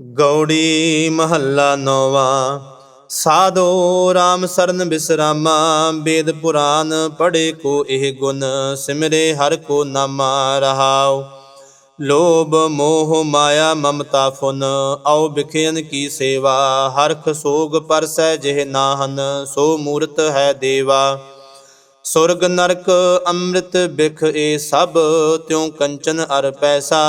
ਗੌੜੀ ਮਹੱਲਾ ਨੌਵਾਂ। ਸਾਧੋ RAM ਸਰਨ ਬਿਸਰਾਮਾ, ਵੇਦ ਪੁਰਾਨ ਪੜ੍ਹੇ ਕੋ ਇਹ ਗੁਣ, ਸਿਮਰੇ ਹਰ ਕੋ ਨਾਮਾ ਰਹਾਉ। ਲੋਭ ਮੋਹ ਮਾਇਆ ਮਮਤਾ ਫੁਨ ਆਉ ਬਿਖਿਆਨ ਕੀ ਸੇਵਾ ਹਰਖ ਸੋਗ ਪਰਸੈ ਜਿਹ ਨਾਹਨ, ਸੋ ਮੂਰਤ ਹੈ ਦੇਵਾ। ਸੁਰਗ ਨਰਕ ਅੰਮ੍ਰਿਤ ਬਿਖ ਇਹ ਸਭ, ਤਿਉ ਕੰਚਨ ਅਰ ਪੈਸਾ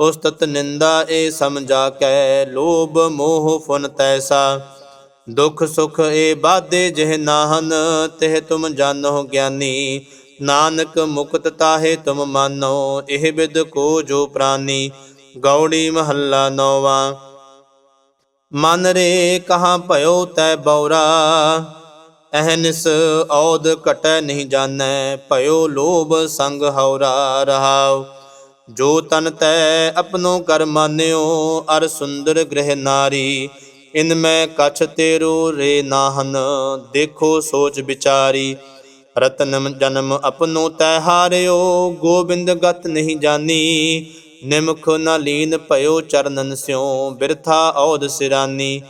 ਉਸਤਤ ਨਿੰਦਾ ਇਹ ਸਮਝਾ ਕੈ, ਲੋਭ ਮੋਹ ਫੁਨ ਤੈਸਾ। ਦੁਖ ਸੁਖ ਏ ਬਾਧੇ ਜਿਹ ਨਾਹਨ, ਤਿਹ ਤੁਮ ਜਾਣੋ ਗਿਆਨੀ। ਨਾਨਕ ਮੁਕਤ ਤਾਹੇ ਤੁਮ ਮਾਨੋ, ਇਹ ਬਿਦ ਕੋ ਜੋ ਪ੍ਰਾਨੀ। ਗੌੜੀ ਮਹੱਲਾ ਨੌਵਾਂ। ਮਨ ਰੇ ਕਹਾਂ ਭਇਓ ਤੈ ਬੌਰਾ। ਅਹਨਿਸ ਔਦ ਘਟੈ ਨਹੀਂ ਜਾਣੈ, ਭਇਓ ਲੋਭ ਸੰਗ ਹੌਰਾ ਰਹਾਉ। ਜੋ ਤਨ ਤੈ ਆਪਣੋ ਕਰ ਮਾਨਿਓ, ਅਰ ਸੁੰਦਰ ਗ੍ਰਹਿ ਨਾਰੀ, ਇਨ ਮੈਂ ਕਛ ਤੇਰੋ ਰੇ ਨਾਹਨ, ਦੇਖੋ ਸੋਚ ਵਿਚਾਰੀ। ਰਤਨਮ ਜਨਮ ਆਪਣੋ ਤੈ ਹਾਰਿਓ, ਗੋਬਿੰਦ ਗਤ ਨਹੀਂ ਜਾਨੀ। ਨਿਮਖ ਨਾ ਲੀਨ ਭਇਓ ਚਰਨਨ ਸਿਉ, ਬਿਰਥਾ ਔਦ ਸਿਰਾਨੀ।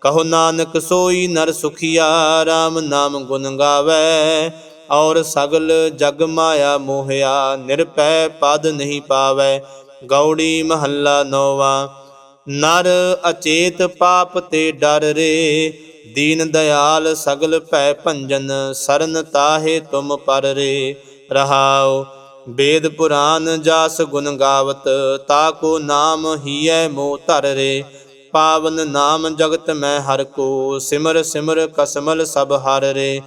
ਕਹੋ ਨਾਨਕ ਸੋਈ ਨਰ ਸੁਖੀਆ RAM ਨਾਮ ਗੁਣ ਗਾਵੇ। ਔਰ ਸਗਲ ਜਗ ਮਾਇਆ ਮੋਹਿਆ ਨਿਰਪੈ ਪਦ ਨਹੀਂ ਪਾਵੈ, ਗੌੜੀ ਮਹੱਲਾ ਨੌਵਾਂ। ਨਰ ਅਚੇਤ ਪਾਪ ਤੇ ਡਰ ਰੇ, ਦੀਨ ਦਇਆਲ ਸਗਲ ਭੈ ਭੰਜਨ, ਸਰਨ ਤਾਹੇ ਤੁਮ ਪਰ ਰੇ। ਰਹਾਓ ਵੇਦ ਪੁਰਾਨ ਜਾਸ ਗੁਣ ਗਾਵਤ, ਤਾ ਕੋ ਨਾਮ ਹੀਐ ਮੋ ਧਰ ਰੇ। ਪਾਵਨ ਨਾਮ ਜਗਤ ਮੈਂ ਹਰ ਕੋ, ਸਿਮਰ ਸਿਮਰ ਕਸਮਲ ਸਭ ਹਰ ਰੇ।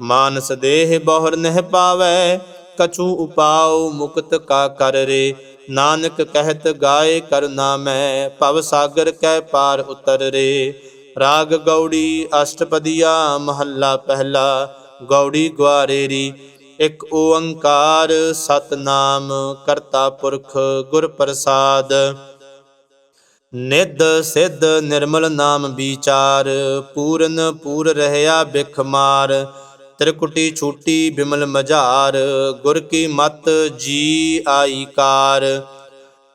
ਮਾਨਸ ਦੇਹ ਬਹੁਰ ਨਹਿ ਪਾਵੈ, ਕਛੂ ਉਪਾਉ ਮੁਕਤ ਕਾ ਕਰ ਰੇ। ਨਾਨਕ ਕਹਿਤ ਗਾਏ ਕਰਨਾ ਮੈਂ ਭਵ ਸਾਗਰ ਕੈ ਪਾਰ ਉਤਰ ਰੇ। ਰਾਗ ਗੌੜੀ ਅਸ਼ਟਪਦੀਆ, ਮਹੱਲਾ ਪਹਿਲਾ, ਗੌੜੀ ਗਵਾਰੇਰੀ ਇਕ ਓੰਕਾਰ ਸਤਨਾਮ, ਕਰਤਾ ਪੁਰਖ ਗੁਰ ਪ੍ਰਸਾਦ। ਨਿਧ ਸਿੱਧ ਨਿਰਮਲ ਨਾਮ ਵਿਚਾਰ, ਪੂਰਨ ਪੂਰ ਰਹਿਆ ਬਿਖ ਮਾਰ। ਤ੍ਰਿਕੁਟੀ ਛੂਟੀ ਬਿਮਲ ਮਝਾਰ, ਗੁਰ ਕੀ ਮਤ ਜੀ ਆਈ ਕਾਰ।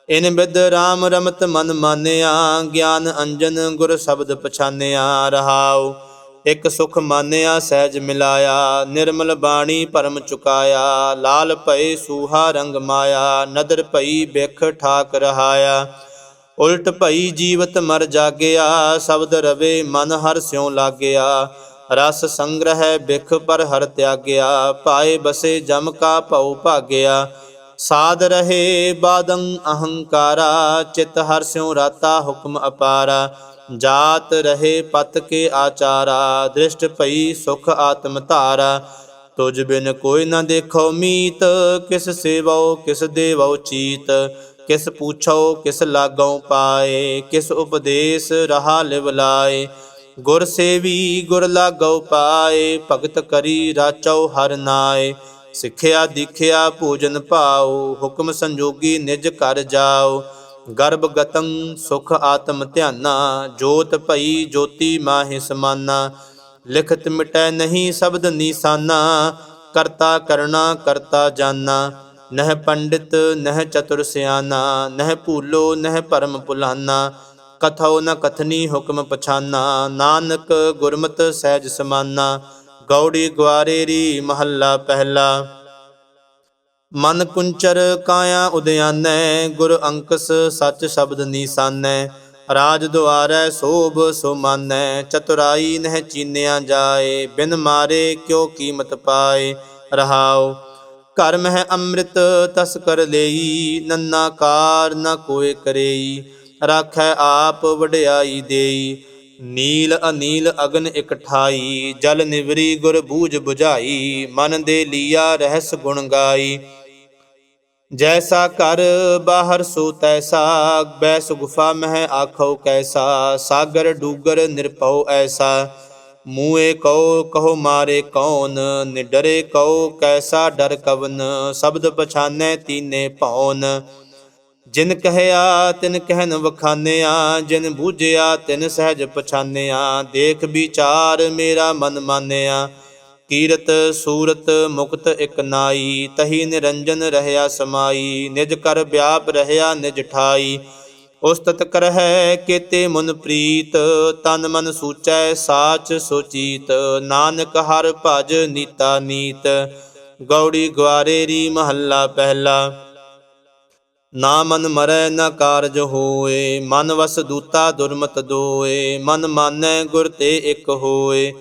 ਇਨ ਬਿਦ ਰਾਮ ਰਮਤ ਮਨ ਮਾਨਿਆ, ਗਿਆਨ ਅੰਜਨ ਗੁਰ ਸ਼ਬਦ ਪਛਾਨਿਆ, ਰਹਾਉ। ਇਕ ਸੁਖ ਮਾਨਿਆ, ਸਹਿਜ ਮਿਲਾਇਆ, ਨਿਰਮਲ ਬਾਣੀ ਪਰਮ ਚੁਕਾਇਆ, ਲਾਲ ਭਏ ਸੂਹਾ ਰੰਗ ਮਾਇਆ, ਨਦਰ ਭਈ ਬਿਖ ਠਾਕ ਰਹਾਇਆ। ਉਲਟ ਭਈ ਜੀਵਤ ਮਰ ਜਾਗਿਆ, ਸ਼ਬਦ ਰਵੇ ਮਨ ਹਰ ਸਿਉ ਲਾਗਿਆ। ਰਸ ਸੰਗ੍ਰਹਿ ਬਿਖ ਪਰ ਹਰ ਤਿਆਗਿਆ, ਪਾਏ ਬਸੇ ਜਮ ਕਾ ਭਉ ਭਾਗਿਆ। ਸਾਧ ਰਹੇ ਬਾਦੰ ਅਹੰਕਾਰਾ, ਚਿਤ ਹਰ ਸਿਉ ਰਾਤਾ ਹੁਕਮ ਅਪਾਰਾ। ਜਾਤ ਰਹੇ ਪਤ ਕੇ ਆਚਾਰਾ, ਦ੍ਰਿਸ਼ਟ ਭਈ ਸੁਖ ਆਤਮ ਧਾਰਾ। ਤੁਜ ਬਿਨ ਕੋਈ ਨਾ ਦੇਖੋ ਮੀਤ, ਕਿਸ ਸੇਵੋ, ਕਿਸ ਦੇਵੋ ਚੀਤ। ਕਿਸ ਪੁੱਛੋ, ਕਿਸ ਲਾਗੋ ਪਾਏ, ਕਿਸ ਉਪਦੇਸ਼ ਰਹਾ ਲਿਵ ਲਾਏ। ਗੁਰ ਸੇਵੀ, ਗੁਰ ਲਾਗੋ ਪਾਏ, ਭਗਤ ਕਰੀ ਰਾਚੋ ਹਰ ਨਾਏ। ਸਿੱਖਿਆ, ਦੀਖਿਆ, ਪੂਜਨ ਪਾਓ ਹੁਕਮ ਸੰਜੋਗੀ ਨਿਜ ਕਰ ਜਾਓ ਗਰਭ ਗਤੰ ਸੁਖ ਆਤਮ ਧਿਆਨਾ, ਜੋਤ ਭਈ ਜੋਤੀ ਮਾਹਿ ਸਮਾਨਾ। ਲਿਖਤ ਮਿਟੈ ਨਹੀਂ ਸ਼ਬਦ ਨੀਸਾਨਾ, ਕਰਤਾ ਕਰਣਾ, ਕਰਤਾ ਜਾਨਾ। ਨਹਿ ਪੰਡਿਤ, ਨਹਿ ਚਤੁਰ ਸਿਆਨਾ, ਨਹਿ ਭੂਲੋ, ਨਹਿ ਭਰਮ ਭੁਲਾਨਾ ਕਥੋ ਨ ਕਥਨੀ ਹੁਕਮ ਪਛਾਨਾ। ਨਾਨਕ ਗੁਰਮਤ ਸਹਿਜ ਸਮਾਨਾ। ਗੌੜੀ ਗਵਾਰੇਰੀ ਮਹੱਲਾ ਪਹਿਲਾ। ਮਨ ਕੁੰਚਰ ਕਾਇਆ ਉਦਿਆਨੈ। ਗੁਰ ਅੰਕਸ ਸੱਚ ਸ਼ਬਦ ਨੀਸਾਨੈ। ਰਾਜ ਦੁਆਰੈ ਸੋਭ ਸੁਮਾਨੈ। ਚਤੁਰਾਈ ਨਹਿ ਚੀਨਿਆ ਜਾਏ। ਬਿਨ ਮਾਰੇ ਕਿਉ ਕੀਮਤ ਪਾਏ? ਰਹਾਉ। ਘਰ ਮਹਿ ਅੰਮ੍ਰਿਤ ਤਸ ਕਰ ਲਈ। ਨੰਨਾ ਕਾਰ ਨ ਕੋਏ ਕਰੇਈ। ਰਾਖੈ ਆਪ ਵਡਿਆਈ ਦੇਈ, ਨੀਲ ਅਨੀਲ ਅਗਨ ਇਕਠਾਈ, ਜਲ ਨਿਵਰੀ ਗੁਰ ਬੂਝ 부ਝਾਈ ਮਨ ਦੇ ਲੀਆ ਰਹਿਸ ਗੁਣ ਗਾਈ। ਜੈਸਾ ਕਰ ਬਾਹਰ ਸੋ ਤੈਸਾ, ਬੈਸ ਗੁਫਾ ਮਹਿ ਆਖੋ ਕੈਸਾ, ਸਾਗਰ ਡੂਗਰ ਨਿਰਪਉ ਐਸਾ। ਮੂਏ ਕਉ, ਕਹੋ ਮਾਰੇ ਕੌਣ, ਨਿਡਰੇ ਕਉ ਕੈਸਾ ਡਰ ਕਵਨ, ਸ਼ਬਦ ਪਛਾਨੈ ਤੀਨੇ ਭੌਨ ਜਿਨ ਕਹਿਆ ਤਿਨ ਕਹਿਨ ਵਖਾਨਿਆ, ਜਿਨ ਬੂਝਿਆ ਤਿਨ ਸਹਿਜ ਪਛਾਨਿਆ। ਦੇਖ ਵਿਚਾਰ ਮੇਰਾ ਮਨ ਮਾਨਿਆ, ਕੀਰਤ ਸੂਰਤ ਮੁਕਤ ਇਕ ਨਾਈ, ਤਹੀ ਨਿਰੰਜਨ ਰਹਿਆ ਸਮਾਈ, ਨਿਜ ਕਰ ਵਿਆਪ ਰਹਿਆ ਨਿਜ ਠਾਈ। ਉਸਤਤ ਕਰਹਿ ਕੇਤੇ ਮਨ ਪ੍ਰੀਤ, ਤਨ ਮਨ ਸੂਚੈ ਸਾਚ ਸੁਚੀਤ, ਨਾਨਕ ਹਰ ਭਜ ਨੀਤਾ ਨੀਤ। ਗੌੜੀ ਗਵਾਰੇਰੀ ਮਹੱਲਾ ਪਹਿਲਾ। ਨਾ ਮਨ ਮਰੈ, ਨਾ ਕਾਰਜ ਹੋਏ। ਮਨ ਵਸ ਦੂਤਾ ਦੁਰਮਤ ਦੋਏ। ਮਨ ਮਾਨੈ, ਗੁਰ ਤੇ ਇਕ ਹੋਏ।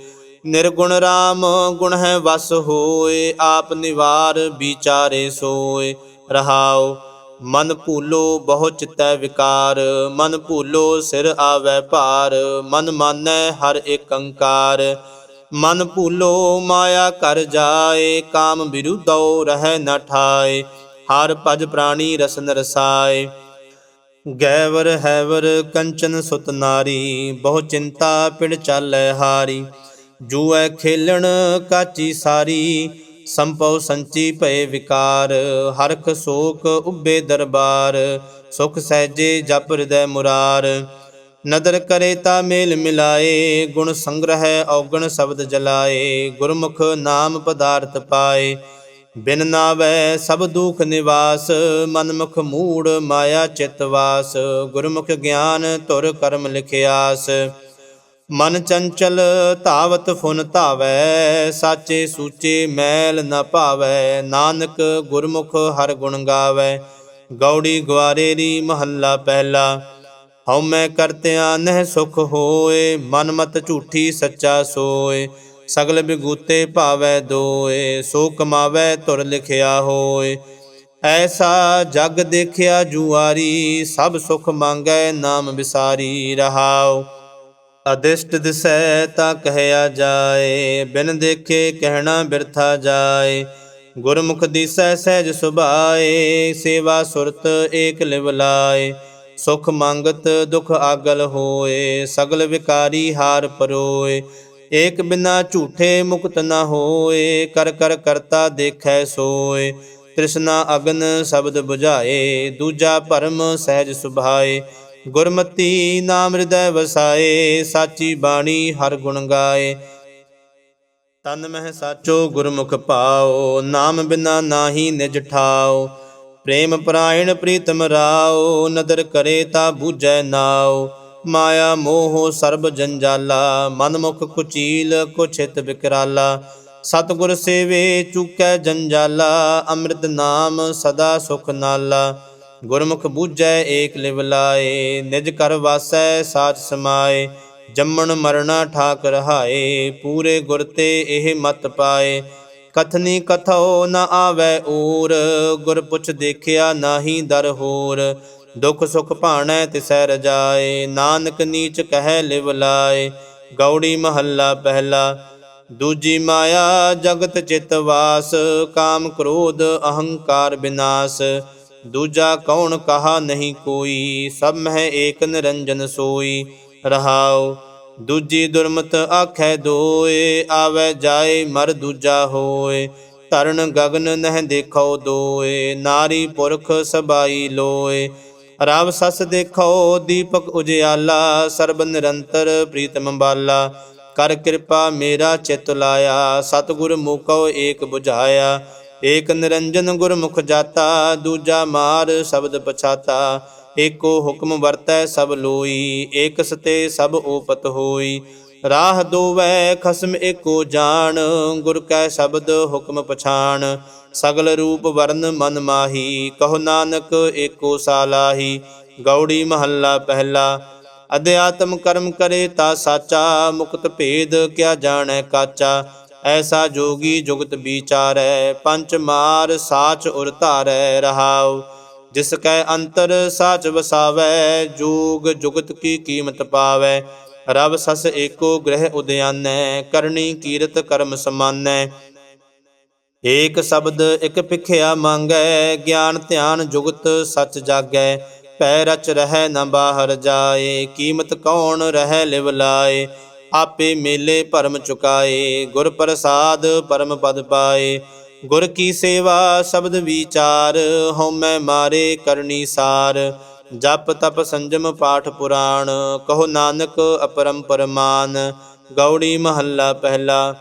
ਨਿਰਗੁਣ RAM ਗੁਣ ਹੈ ਵਸ ਹੋਏ। ਆਪ ਨਿਵਾਰ, ਵਿਚਾਰੇ ਸੋਏ। ਰਹਾਉ, ਮਨ ਭੂਲੋ, ਬਹੁ ਚਿਤੈ ਵਿਕਾਰ। ਮਨ ਭੂਲੋ, ਸਿਰ ਆਵੈ ਭਾਰ। ਮਨ ਮਾਨੈ, ਹਰ ਏਕੰਕਾਰ ਮਨ ਭੂਲੋ, ਮਾਇਆ ਕਰ ਜਾਏ। ਕਾਮ ਬਿਰੁਦਉ ਰਹਿ ਨ ਠਾਏ। ਹਰ ਭਜ ਪ੍ਰਾਣੀ ਰਸਨ ਰਸਾਏ। ਗੈਵਰ ਹੈਵਰ ਕੰਚਨ ਸੁਤ ਨਾਰੀ, ਬਹੁ ਚਿੰਤਾ ਪਿੜ ਚਾਲੈ ਹਾਰੀ। ਜੂਐ ਖੇਲਣ ਕਾਚੀ ਸਾਰੀ, ਸੰਪਉ ਸੰਚੀ ਭਏ ਵਿਕਾਰ। ਹਰਖ ਸੋਕ ਉੱਬੇ ਦਰਬਾਰ, ਸੁਖ ਸਹਿਜੇ ਜਪ ਹਿਰਦੈ ਮੁਰਾਰ। ਨਦਰ ਕਰੇ ਤਾ ਮੇਲ ਮਿਲਾਏ, ਗੁਣ ਸੰਗ੍ਰਹਿ ਔਗਣ ਸ਼ਬਦ ਜਲਾਏ। ਗੁਰਮੁਖ ਨਾਮ ਪਦਾਰਥ ਪਾਏ। ਬਿਨ ਨਾਵੈ ਸਭ ਦੁਖ ਨਿਵਾਸ, ਮਨਮੁਖ ਮੂੜ ਮਾਇਆ ਚਿਤ ਵਾਸ, ਗੁਰਮੁਖ ਗਿਆਨ ਤੁਰ ਕਰਮ ਲਿਖਿਆਸ। ਮਨ ਚੰਚਲ ਧਾਵਤ ਫੁਨ ਧਾਵੈ, ਸਾਚੇ ਸੂਚੇ ਮੈਲ ਨ ਭਾਵੈ, ਨਾਨਕ ਗੁਰਮੁਖ ਹਰ ਗੁਣ ਗਾਵੈ। ਗੌੜੀ ਗਵਾਰੇਰੀ ਮਹੱਲਾ ਪਹਿਲਾ ਹਉ ਮੈਂ ਕਰਤਿਆ ਨਹਿ ਸੁਖ ਹੋਏ, ਮਨ ਮਤ ਝੂਠੀ ਸੱਚਾ ਸੋਏ। ਸਗਲ ਬਿਗੂਤੇ ਭਾਵੈ ਦੋਏ ਸੋ ਕਮਾਵੈ ਤੁਰ ਲਿਖਿਆ ਹੋਏ। ਐਸਾ ਜਗ ਦੇਖਿਆ ਜੁਆਰੀ, ਸਭ ਸੁਖ ਮੰਗੈ ਨਾਮ ਵਿਸਾਰੀ ਰਹਾਉ। ਅਦਿਸ਼ਟ ਦਿਸੈ ਤਾ ਕਹਿਆ ਜਾਏ, ਬਿਨ ਦੇਖੇ ਕਹਿਣਾ ਬਿਰਥਾ ਜਾਏ। ਗੁਰਮੁਖ ਦਿਸੈ ਸਹਿਜ ਸੁਭਾਏ, ਸੇਵਾ ਸੁਰਤ ਏਕ ਲਿਵ ਲਾਏ। ਸੁਖ ਮੰਗਤ ਦੁਖ ਆਗਲ ਹੋਏ, ਸਗਲ ਵਿਕਾਰੀ ਹਾਰ ਪਰੋਏ। ਏਕ ਬਿਨਾ ਝੂਠੇ ਮੁਕਤ ਨਾ ਹੋਏ, ਕਰ ਕਰ ਕਰਤਾ ਦੇਖੈ ਸੋਏ। ਤ੍ਰਿਸ਼ਨਾ ਅਗਨ ਸ਼ਬਦ 부ਝਾਏ ਦੂਜਾ ਭਰਮ ਸਹਿਜ ਸੁਭਾਏ। ਗੁਰਮਤੀ ਨਾਮ ਹਿਰਦੈ ਵਸਾਏ, ਸਾਚੀ ਬਾਣੀ ਹਰ ਗੁਣ ਗਾਏ। ਤਨ ਮਹਿ ਸਾਚੋ ਗੁਰਮੁਖ ਪਾਓ, ਨਾਮ ਬਿਨਾ ਨਾਹੀ ਨਿਜ ਠਾਓ। ਪ੍ਰੇਮ ਪਰਾਇਣ ਪ੍ਰੀਤਮ ਰਾਓ, ਨਦਰ ਕਰੇ ਤਾ ਬੂਝੈ ਨਾਓ। ਮਾਇਆ ਮੋਹ ਸਰਬ ਜੰਜਾਲਾ ਮਨ ਮੁਖ ਕੁਚੀਲ ਕੁਛਿਤ ਵਿਕਰਾਲਾ। ਸਤਿਗੁਰ ਸੇਵੇ ਚੁਕੈ ਜੰਜਾਲਾ, ਅੰਮ੍ਰਿਤ ਨਾਮ ਸਦਾ ਸੁਖ ਨਾਲਾ। ਗੁਰਮੁਖ ਬੂਝੈ ਏਕ ਲਿਵ ਲਾਏ, ਨਿਜ ਕਰ ਵਾਸੈ ਸਾਚ ਸਮਾਏ। ਜੰਮਣ ਮਰਣਾ ਠਾਕ ਰਹਾਏ, ਪੂਰੇ ਗੁਰ ਤੇ ਇਹ ਮਤ ਪਾਏ। ਕਥਨੀ ਕਥੋ ਨ ਆਵੈ ਊਰ ਗੁਰ ਪੁੱਛ ਦੇਖਿਆ ਨਾਹੀ ਦਰ ਹੋਰ। ਦੁਖ ਸੁਖ ਭਾਣੈ ਤਿਸੈ ਰਜਾਏ ਨਾਨਕ ਨੀਚ ਕਹਿ ਲਿਵ ਲਾਏ, ਗੌੜੀ ਮਹੱਲਾ ਪਹਿਲਾ, ਦੂਜੀ ਮਾਇਆ ਜਗਤ ਚਿਤ ਵਾਸ, ਕਾਮ ਕ੍ਰੋਧ ਅਹੰਕਾਰ ਬਿਨਾਸ਼, ਦੂਜਾ ਕੌਣ ਕਹਾ ਨਹੀਂ ਕੋਈ, ਸਭ ਮਹਿ ਏਕ ਨਿਰੰਜਨ ਸੋਈ, ਰਹਾਉ, ਦੂਜੀ ਦੁਰਮਤ ਆਖੈ ਦੋਏ, ਆਵੈ ਜਾਏ ਮਰ ਦੂਜਾ ਹੋਏ, ਧਰਨ ਗਗਨ ਨਹਿ ਦੇਖੋ ਦੋਏ, ਨਾਰੀ ਪੁਰਖ ਸਬਾਈ ਲੋਏ ਰਵ ਸਸ ਦੇਖੋ, ਦੀਪਕ ਉਜਿਆਲਾ, ਸਰਬ ਨਿਰੰਤਰ ਪ੍ਰੀਤਮ ਬਾਲਾ ਕਰ ਕਿਰਪਾ ਮੇਰਾ ਚਿਤ ਲਾਇਆ, ਸਤਿਗੁਰ ਮੂਕਉ ਏਕ 부ਝਾਇਆ ਏਕ ਨਿਰੰਜਨ ਗੁਰਮੁਖ ਜਾਤਾ, ਦੂਜਾ ਮਾਰ ਸ਼ਬਦ ਪਛਾਤਾ। ਏਕੋ ਹੁਕਮ ਵਰਤੈ ਸਭ ਲੋਈ, ਏਕ ਸਤੇ ਸਭ ਓਪਤ ਹੋਈ। ਰਾਹ ਦੋਵੈ, ਖਸਮ ਏਕੋ ਜਾਣ, ਗੁਰ ਕੈ ਸ਼ਬਦ ਹੁਕਮ ਪਛਾਣ। ਸਗਲ ਰੂਪ ਵਰਨ ਮਨ ਮਾਹੀ, ਕਹੋ ਨਾਨਕ ਏਕੋ ਸਾਲਾਹੀ, ਗੌੜੀ ਮਹੱਲਾ ਪਹਿਲਾ। ਅਧਿਆਤਮ ਕਰਮ ਕਰੇ ਤਾ ਸਾਚਾ, ਮੁਕਤ ਭੇਦ ਕਿਆ ਜਾਣੈ ਕਾਚਾ। ਐਸਾ ਜੋਗੀ ਜੁਗਤ ਵਿਚਾਰੈ ਪੰਚ ਮਾਰ ਸਾਚ ਉਰ ਧਾਰੈ ਰਹਾਉ। ਜਿਸ ਕੈ ਅੰਤਰ ਸਾਚ ਵਸਾਵੈ, ਜੋਗ ਜੁਗਤ ਕੀ ਕੀਮਤ ਪਾਵੈ। ਰਬ ਸਸ ਏਕੋ ਗ੍ਰਹਿ ਉਦਿਆਨੈ, ਕਰਨੀ ਕੀਰਤ ਕਰਮ ਸਮਾਨੈ। ਏਕ ਸ਼ਬਦ ਇਕ ਭਿਖਿਆ ਮੰਗੈ, ਗਿਆਨ ਧਿਆਨ ਜੁਗਤ ਸਚ ਜਾਗੈ। ਪੈ ਰਚ ਰਹਿ ਨ ਬਾਹਰ ਜਾਏ, ਕੀਮਤ ਕੌਣ ਰਹਿ ਲਿਵ ਲਾਏ। ਆਪੇ ਮੇਲੇ ਭਰਮ ਚੁਕਾਏ, ਗੁਰ ਪ੍ਰਸਾਦ ਪਰਮ ਪਦ ਪਾਏ। ਗੁਰ ਕੀ ਸੇਵਾ, ਸ਼ਬਦ ਵਿਚਾਰ, ਹਉਮੈ ਮਾਰੇ ਕਰਨੀ ਸਾਰ। ਜਪ ਤਪ ਸੰਜਮ ਪਾਠ ਪੁਰਾਣ, ਕਹੋ ਨਾਨਕ ਅਪਰੰਪਰ ਮਾਨ। ਗੌੜੀ ਮਹੱਲਾ ਪਹਿਲਾ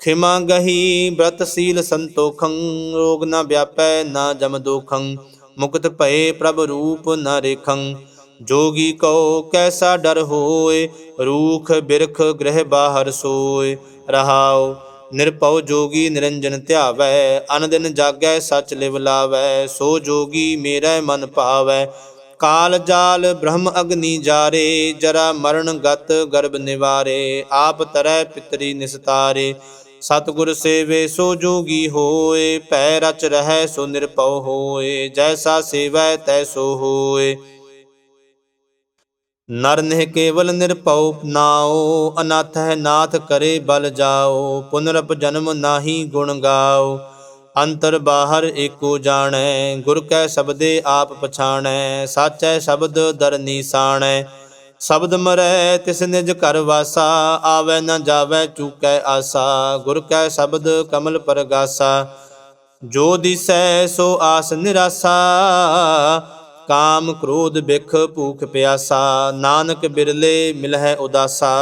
ਖਿਮਾ ਗਹੀ, ਬ੍ਰਤ ਸੀਲ ਸੰਤੋਖੰ, ਰੋਗ ਨਾ ਵਿਆਪੈ, ਨਾ ਜਮ ਦੋਖੰ, ਮੁਕਤ ਭਏ ਪ੍ਰਭ ਰੂਪ ਨਾ ਰੇਖੰ। ਜੋਗੀ ਕਉ, ਕੈਸਾ ਡਰ ਹੋਏ, ਰੂਖ ਬਿਰਖ ਗ੍ਰਹਿ ਬਾਹਰ ਸੋਏ। ਰਹਾਉ, ਨਿਰਭਉ ਜੋਗੀ ਨਿਰੰਜਨ ਧਿਆਵੈ, ਅਨਦਿਨ ਜਾਗੈ ਸਚ ਲਿਵ ਲਾਵੈ, ਸੋ ਜੋਗੀ ਮੇਰਾ ਮਨ ਭਾਵੈ। ਕਾਲ ਜਾਲ ਬ੍ਰਹਮ ਅਗਨੀ ਜਾਰੇ, ਜਰਾ ਮਰਨ ਗਤ ਗਰਭ ਨਿਵਾਰੇ, ਆਪ ਤਰੈ ਪਿਤਰੀ ਨਿਸਤਾਰੇ। ਸਤਿਗੁਰ ਸੇਵੇ ਸੋ ਜੋਗੀ ਹੋਏ ਪੈ ਰਚ ਰਹੈ ਸੋ ਨਿਰਭਉ ਹੋਏ, ਜੈਸਾ ਸੇਵੈ ਤੈਸੋ ਹੋਏ। ਨਰ ਨਹਿ ਕੇਵਲ ਨਿਰਭਉ ਨਾਉ, ਅਨਾਥ ਹੈ ਨਾਥ ਕਰੇ ਬਲ ਜਾਓ ਪੁਨਰਪ ਜਨਮ ਨਾਹੀ ਗੁਣ ਗਾਓ ਅੰਤਰ ਬਾਹਰ ਏਕੋ ਜਾਣੈ, ਗੁਰ ਕੈ ਸ਼ਬਦੇ ਆਪ ਪਛਾਣੈ, ਸਾਚੈ ਸ਼ਬਦ ਦਰ ਨੀਸਾਣੈ। ਸ਼ਬਦ ਮਰੈ ਤਿਸ ਨਿਜ ਘਰ ਵਾਸਾ, ਆਵੈ ਨਾ ਜਾਵੈ ਚੂਕੈ ਆਸਾ। ਗੁਰ ਕੈ ਸ਼ਬਦ ਕਮਲ ਪਰਗਾਸਾ, ਜੋ ਦਿਸੈ ਸੋ ਆਸ ਨਿਰਾਸਾ। ਕਾਮ ਕ੍ਰੋਧ ਬਿਖ ਭੂਖ ਪਿਆਸਾ, ਨਾਨਕ ਬਿਰਲੇ ਮਿਲਹਿ ਉਦਾਸਾ।